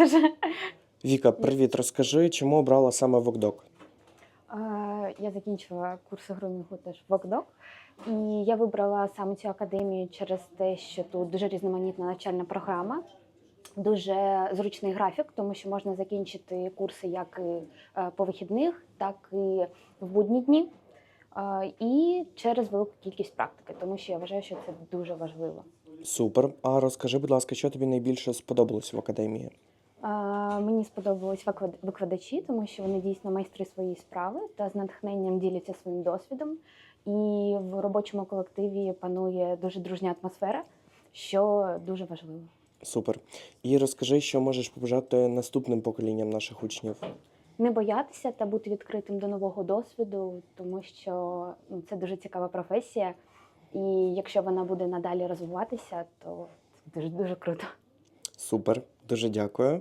теж. Віка, привіт, розкажи, чому обрала саме Вокдок? Я закінчила курси грумінгу теж в ОКДОК. І я вибрала саме цю академію через те, що тут дуже різноманітна навчальна програма, дуже зручний графік, тому що можна закінчити курси як і е, по вихідних, так і в будні дні. І через велику кількість практики, тому що я вважаю, що це дуже важливо. Супер. А розкажи, будь ласка, що тобі найбільше сподобалось в академії? Мені сподобались викладачі, тому що вони дійсно майстри своєї справи та з натхненням діляться своїм досвідом. І в робочому колективі панує дуже дружня атмосфера, що дуже важливо. Супер. І розкажи, що можеш побажати наступним поколінням наших учнів. Не боятися та бути відкритим до нового досвіду, тому що ну, це дуже цікава професія. І якщо вона буде надалі розвиватися, то це дуже дуже круто. Супер, дуже дякую.